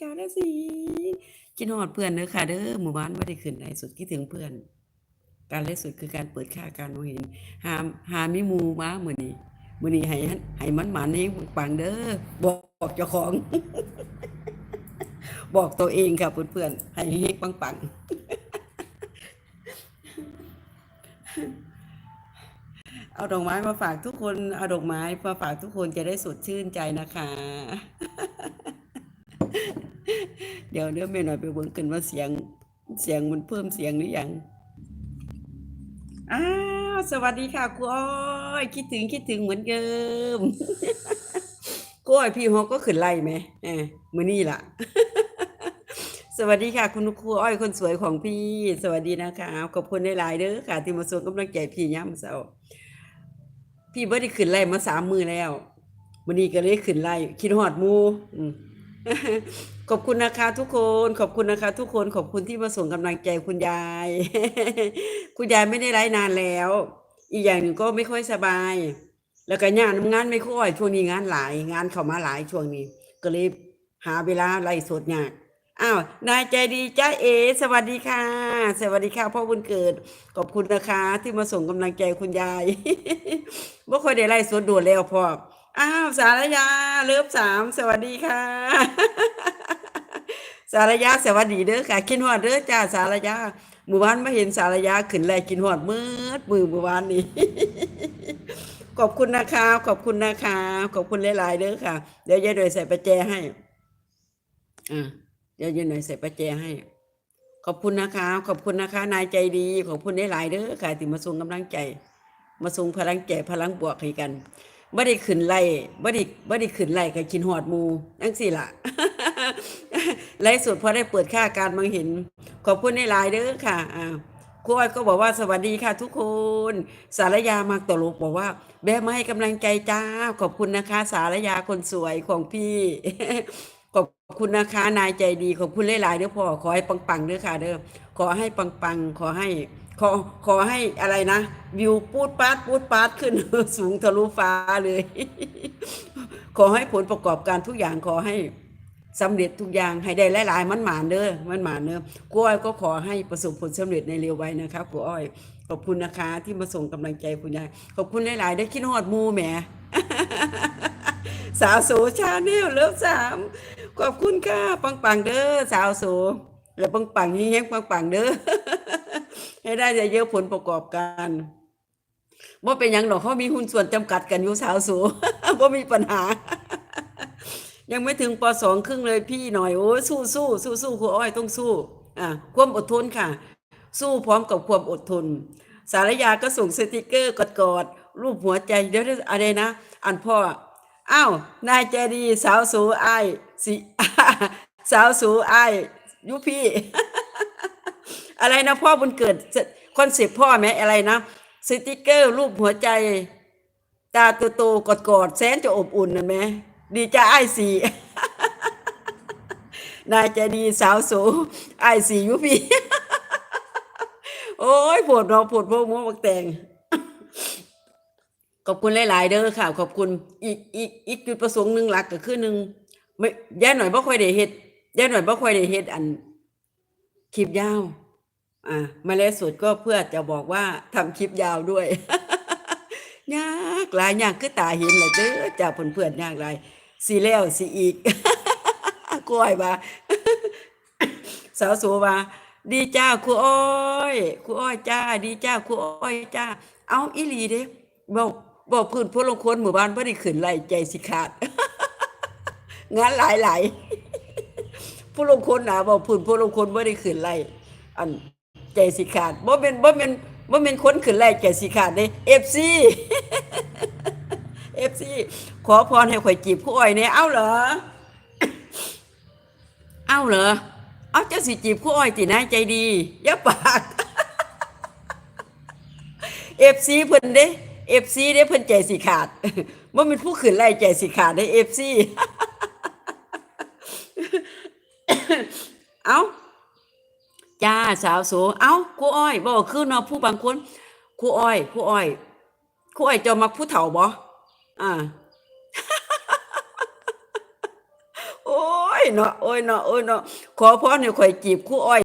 กาลสินธุ์คิดฮอดเพื่อนเด้อค่ะเด้อหมู่บ้านบ่ได้ขึ้นไลฟ์สดคิดถึงเพื่อน การไลฟ์สดคือการเปิดค่าการมองเห็น หามหามีหมู่มามื้อนี้มือนี้ให้ให้มันหมานเฮงปังเด้อบอกเจ้าของ บอกตัวเองค่ะเพื่อนๆให้เฮงปังเอาดอกไม้มาฝากทุกคนเอาดอกไม้มาฝากทุกคนจะได้สดชื่นใจนะคะ เดี๋ยวเดี๋ยวแม่หน่อยไปเบิ่งกันว่าเสียงเสียงมันเพิ่มเสียงหรือยังอ้าวสวัสดีค่ะครูอ้อยคิดถึงคิดถึงเหมือนเดิมครูอ้อยพี่ฮอกก็ขึ้นไล่ไหมเออมือนี้ล่ะ สวัสดีค่ะ คุณครูอ้อยคนสวยของพี่ สวัสดีนะคะขอบคุณหลายๆเด้อค่ะ ที่มาส่งกำลังใจพี่ย่ำเช้าพี่บ่ได้ขึ้นไล่มาสามมือแล้ววันนี้ก็เลยขึ้นไล่คิดฮอดมูอืม ขอบคุณนะคะทุกคน ขอบคุณนะคะ ทุกคนขอบคุณที่มาส่งกำลังใจคุณยาย คุณยายไม่ได้ไลฟ์นานแล้ว อีกอย่างหนึ่งก็ไม่ค่อยสบาย แล้วก็งานงานไม่ค่อย ช่วงนี้งานหลายงานเข้ามาหลายช่วงนี้ ก็เลยหาเวลาไล่สดยากอ้าวนายใจดีจ้าเอ สวัสดีค่ะ สวัสดีค่ะพ่อบุญเกิด ขอบคุณนะคะ ที่มาส่งกำลังใจคุณยายบ่ค่อยได้ไล่สดด่วนแล้วพ่อ อ้าวสารยาเลิฟสามสวัสดีค่ะ สารยาสวัสดีเด้อค่ะกินฮอดเด้อจ้าสารยาหมู่บ้านมาเห็นสารยาขึ้นแลกินฮอดมืดมือเมื่อวานนี้ ขอบคุณนะคะ ขอบคุณนะคะ ขอบคุณหลายๆเด้อค่ะ เดี๋ยวยายหน่อยใส่ประแจให้อ่าเดี๋ยวยายหน่อยใส่ประแจให้ขอบคุณนะคะ ขอบคุณนะคะ นายใจดีขอบคุณหลายๆเด้อค่ะที่มาส่งกำลังใจ มาส่งพลังใจพลังบวกให้กัน บ่ได้ขึ้นไล่บ่ได้บ่ได้ขึ้นไล่กับกินหอดหมูจังซี่ล่ะไล่สุดพอได้เปิดค่าการมองเห็น ขอบคุณในหลายเด้อค่ะอ่าครูอ้อยก็บอกว่าสวัสดีค่ะทุกคน สารยามากตลกบอกว่า แบมาให้กำลังใจจ้า ขอบคุณนะคะ สารยาคนสวยของพี่ ขอบคุณนะคะนายใจดีขอบคุณหลายๆเด้อพ่อขอให้ปังๆเด้อค่ะเด้อขอให้ปังๆขอให้ ขอขอให้อะไรนะวิวปูดปาดปูดปาดขึ้นสูงทะลุฟ้าเลย ขอให้ผลประกอบการทุกอย่างขอให้สำเร็จทุกอย่างให้ได้หลายๆมันหมานเด้อมันหมานเด้อครูอ้อยก็ขอให้ประสบผลสำเร็จในเร็วไว้นะครับครูอ้อยขอบคุณนะคะ ที่มาส่งกำลังใจคุณยายขอบคุณหลายๆได้คิดฮอดมูแหมสาวโสชาแนลเลิฟสามขอบคุณค่ะปังปังๆเด้อสาวโสแล้วปังปังๆยิ่งยังปังปังๆเด้อ ให้ได้เยอะผลประกอบการว่าเป็นยังหรอกเขามีหุ้นส่วนจำกัดกันอยู่สาวสูว่ามีปัญหา ยังไม่ถึงปสองครึ่งเลยพี่หน่อยโอ้ยสู้สู้สู้สู้ครูอ้อยต้องสู้อะความอดทนค่ะ สู้พร้อมกับความอดทน สารยาก็ส่งสติกเกอร์กอดๆรูปหัวใจเดี๋ยวเดี๋ยวอะไรนะ อันพ่ออ้าวนายใจดีสาวสูไอสิสาวสูไอยยุพี่ อะไรนะพ่อบุญเกิดคอนเซปต์พ่อไหมอะไรนะสติกเกอร์รูปหัวใจ ตาโตๆกอดๆแสนจะอบอุ่นนะแม่ดีจ้าไอ้สีนายใจดีสาวสูไอ้สียุพี่โอ้ยปวดเราปวดพวกมัวบักแตงขอบคุณหลาย ๆ เด้อค่ะ ขอบคุณอีกอีกอีกจุดประสงค์หนึ่งหลักก็คือหนึ่งไม่ย่าหน่อยบ่ค่อยได้เฮ็ดย่าหน่อยบ่ค่อยได้เฮ็ดอันคลิปยาว อ่ามาแล้วสุดก็เพื่อจะบอกว่าทำคลิปยาวด้วย ยากหลายอย่างคือตาเห็นแหละเด้อจ้าเพื่อนๆยากหลายสิแล้วสิอีก กล้วยว่าสาวสัวว่าดีจ้าครูอ้อยครูอ้อยจ้า ดีจ้าครูอ้อยจ้า เอาอีหลีเด้บอกบอกพื้นพลงคนหมู่บ้านบ่ได้ขึ้นไล่ใจสิขาดงานหลายหลายๆผู้ลงคนหนาบอกพื้นผู้ลงคนบ่ได้ขึ้นไล่อัน ใจสิขาดบ่เป็นบ่เป็นบ่เป็นคนขึ้นไล่ใจสิขาดเด้ FC FC ขอพรให้ข่อยจีบครูอ้อยเนี่ยเอาเหรอ เอาเหรอ เอาเจ้าสิจีบคู่อ้อยตินะใจดีอย่าปากเอฟซีเพิ่นเด้เอฟซีเด้เพิ่นใจสิขาดว่ามันผู้ขืนไล่ใจสิขาดได้เอฟซีเอา จ้าสาวโส เอาครูอ้อยบอกคือเนาะผู้บางคนครูอ้อยครูอ้อยครูอ้อยจะมาผู้เฒ่าบ่อ่าโอ้ยเนาะโอ้ยเนาะโอ้ยเนาะขอพรให้ข่อยจีบครู่อ้อย